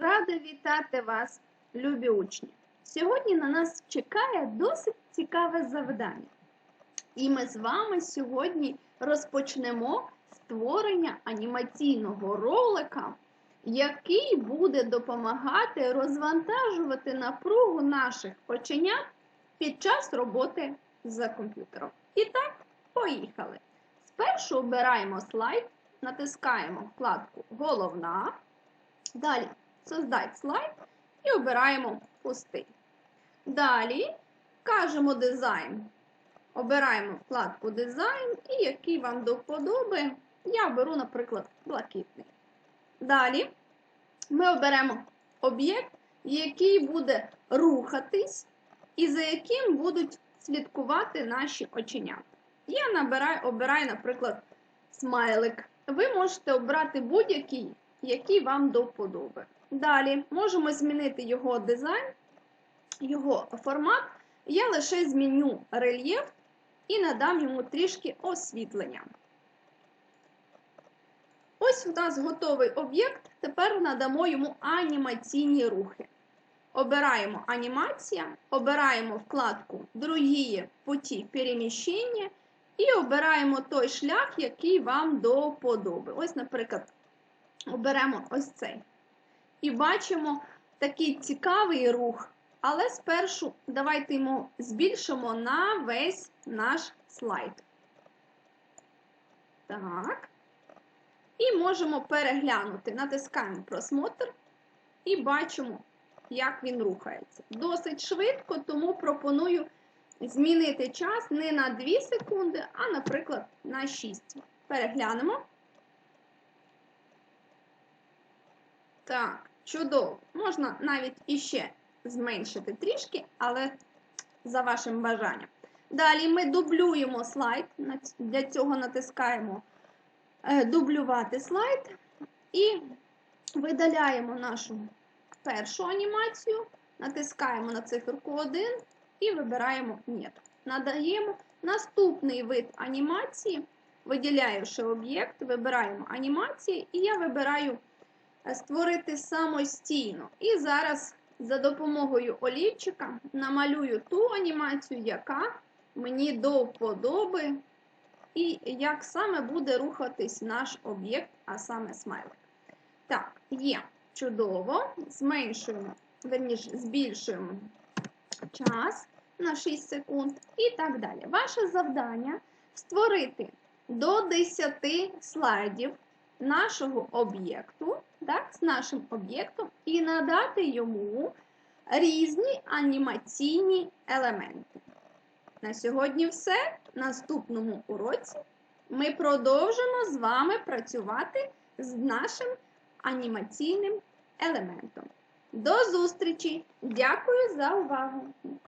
Рада вітати вас, любі учні! Сьогодні на нас чекає досить цікаве завдання. І ми з вами сьогодні розпочнемо створення анімаційного ролика, який буде допомагати розвантажувати напругу наших оченят під час роботи за комп'ютером. І так, поїхали. Спершу обираємо слайд, натискаємо вкладку Головна. Далі Создать слайд і обираємо пустий. Далі кажемо дизайн. Обираємо вкладку дизайн і який вам до вподоби. Я беру, наприклад, блакитний. Далі ми оберемо об'єкт, який буде рухатись, і за яким будуть слідкувати наші оченята. Я набираю, обираю, наприклад, смайлик. Ви можете обрати будь-який, який вам до вподоби. Далі можемо змінити його дизайн, його формат. Я лише зміню рельєф і надам йому трішки освітлення. Ось у нас готовий об'єкт. Тепер надамо йому анімаційні рухи. Обираємо анімація, обираємо вкладку Другі путі переміщення і обираємо той шлях, який вам до. Ось, наприклад, оберемо ось цей. І бачимо такий цікавий рух. Але спершу давайте йому збільшимо на весь наш слайд. Так. І можемо переглянути. Натискаємо просмотр і бачимо, як він рухається. Досить швидко, тому пропоную змінити час не на 2 секунди, а, наприклад, на 6. Переглянемо. Так, чудово. Можна навіть іще зменшити трішки, але за вашим бажанням. Далі ми дублюємо слайд. Для цього натискаємо дублювати слайд і видаляємо нашу першу анімацію, натискаємо на циферку 1 і вибираємо «Ні». Надаємо наступний вид анімації, виділяючи об'єкт, вибираємо анімації, і я вибираю створити самостійно. І зараз за допомогою олівчика намалюю ту анімацію, яка мені до вподоби, і як саме буде рухатись наш об'єкт, а саме смайлик. Так, є чудово. Зменшуємо, верніше, збільшуємо час на 6 секунд і так далі. Ваше завдання створити до 10 слайдів нашого об'єкту, так, з нашим об'єктом, і надати йому різні анімаційні елементи. На сьогодні все. Наступному уроці ми продовжимо з вами працювати з нашим анімаційним елементом. До зустрічі! Дякую за увагу!